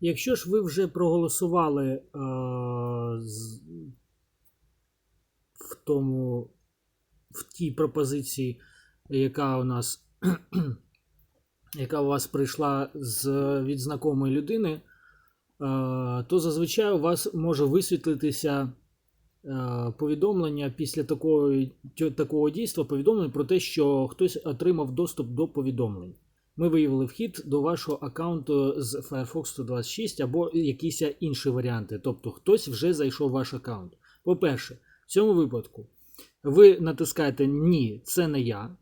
Якщо ж ви вже проголосували е, з, в тому, в тій пропозиції, яка у нас, яка у вас прийшла з, від знакомої людини, е, то зазвичай у вас може висвітлитися е, повідомлення після такого, такого дійства, повідомлення про те, що хтось отримав доступ до повідомлень. Ми виявили вхід до вашого аккаунту з Firefox 126 або якісь інші варіанти. Тобто хтось вже зайшов в ваш аккаунт. По-перше, в цьому випадку ви натискаєте Ні, це не я.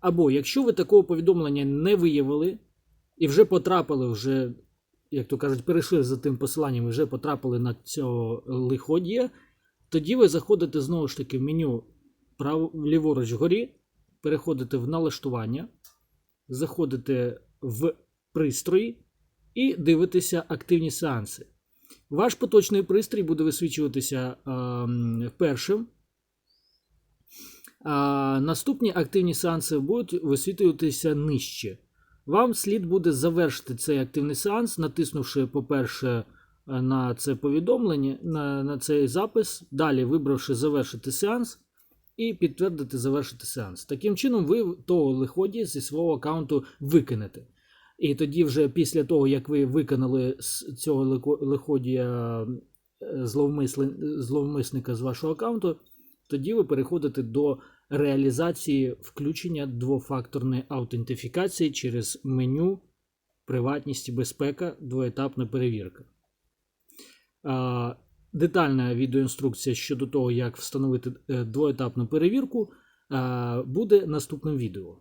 Або якщо ви такого повідомлення не виявили і вже потрапили, вже, як то кажуть, перейшли за тим посиланням і вже потрапили на цього лиходія, тоді ви заходите знову ж таки в меню право, ліворуч вгорі, переходите в налаштування, заходите в пристрої і дивитеся активні сеанси. Ваш поточний пристрій буде висвічуватися першим. А наступні активні сеанси будуть висвітлюватися нижче. Вам слід буде завершити цей активний сеанс, натиснувши, по-перше, на це повідомлення, на, на цей запис, далі вибравши завершити сеанс і підтвердити завершити сеанс. Таким чином, ви того лиходія зі свого аккаунту викинете. І тоді, вже після того, як ви виконали з цього лиходія е, зловмисника з вашого аккаунту, тоді ви переходите до реалізації включення двофакторної аутентифікації через меню Приватність і безпека, двоетапна перевірка. Детальна відеоінструкція щодо того, як встановити е, двоетапну перевірку, буде наступним відео.